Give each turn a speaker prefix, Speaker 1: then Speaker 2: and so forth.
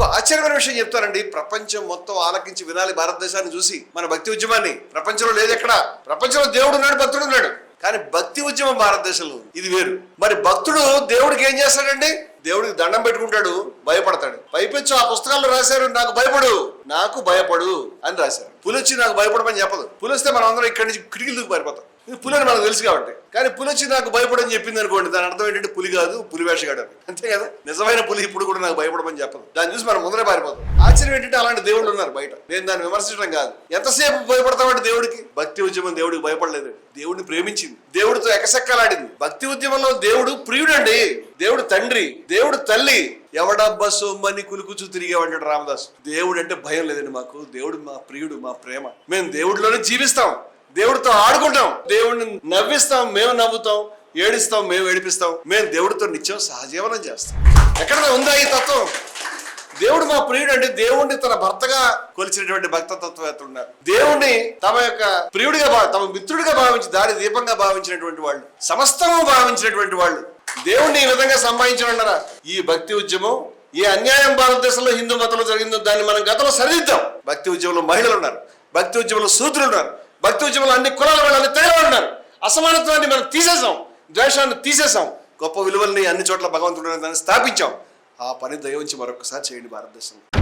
Speaker 1: మీకు ఆశ్చర్యమైన విషయం చెప్తానండి. ప్రపంచం మొత్తం ఆలకించి వినాలి భారతదేశాన్ని చూసి మన భక్తి ఉద్యమాన్ని. ప్రపంచంలో లేదు ఎక్కడ? ప్రపంచంలో దేవుడు ఉన్నాడు భక్తుడు ఉన్నాడు. కానీ భక్తి ఉద్యమం భారతదేశంలో ఇది వేరు. మరి భక్తుడు దేవుడికి ఏం చేస్తాడండి? దేవుడికి దండం పెట్టుకుంటాడు భయపడతాడు. పైపెచ్చు ఆ పుస్తకాల్లో రాశారు నాకు భయపడు. నాకు భయపడు అని రాశారు. పులొచ్చి నాకు భయపడమని చెప్పదు. పులిస్తే మనం అందరం ఇక్కడి నుంచి కిటికీలు దూకి పారిపోతాం ఇది పులి అని మనకు తెలుసు కాబట్టి. కానీ పులి వచ్చి నాకు భయపడని చెప్పింది అనుకోండి దాని అర్థం ఏంటంటే పులి కాదు పులి వేషగాడు అని. అంతే కదా? నిజమైన పులి ఇప్పుడు కూడా నాకు భయపడమని చెప్పదు. దాన్ని చూసి మనం ముందరే పారిపోతాం. ఆశ్చర్యం ఏంటంటే అలాంటి దేవుళ్ళు ఉన్నారు బయట. నేను దాన్ని విమర్శించడం కాదు. ఎంతసేపు భయపడతామంటే దేవుడికి? భక్తి ఉద్యమం దేవుడికి భయపడలేదు. దేవుడిని ప్రేమించింది. దేవుడితో ఎకసెక్కలాడింది. భక్తి ఉద్యమంలో దేవుడు ప్రియుడండి. దేవుడు తండ్రి దేవుడు తల్లి. ఎవడబ్బా సొమ్మని కులుకుచు తిరిగేవాడు రామదాస్. దేవుడు అంటే భయం లేదండి మాకు. దేవుడు మా ప్రియుడు మా ప్రేమ. మేము దేవుడిలోనే జీవిస్తాం. దేవుడితో ఆడుకుంటాం. దేవుడిని నవ్విస్తాం మేము నవ్వుతాం ఏడిస్తాం మేము ఏడిపిస్తాం. మేము దేవుడితో నిత్యం సహజీవనం చేస్తాం. ఎక్కడ ఉందా ఈ తత్వం? దేవుడు మా ప్రియుడు అంటే దేవుణ్ణి తన భర్తగా కొలిచినటువంటి భక్త తత్వవేత్తలు ఉన్నారు దేవుణ్ణి తమ యొక్క ప్రియుడిగా భా- తమ మిత్రుడిగా భావించి దారి దీపంగా భావించినటువంటి వాళ్ళు సమస్తము భావించినటువంటి వాళ్ళు దేవుణ్ణి ఈ విధంగా సంపాదించనున్నారా ఈ భక్తి ఉద్యమం ఈ అన్యాయం భారతదేశంలో హిందూ మతంలో జరిగిందో దాన్ని మనం గతంలో సరిదిద్దాం. భక్తి ఉద్యమంలో మహిళలు ఉన్నారు. భక్తి ఉద్యమంలో సూత్రులు ఉన్నారు. భక్తి ఉద్యమంలో అన్ని కులాల వాళ్ళు అన్ని ఉన్నారు. అసమానత్వాన్ని మనం తీసేసాం ద్వేషాన్ని తీసేసాం గొప్ప విలువల్ని అన్ని చోట్ల భగవంతుడు దాన్ని స్థాపించాం. ఆ పని దయవించి మరొకసారి చేయండి భారతదేశంలో.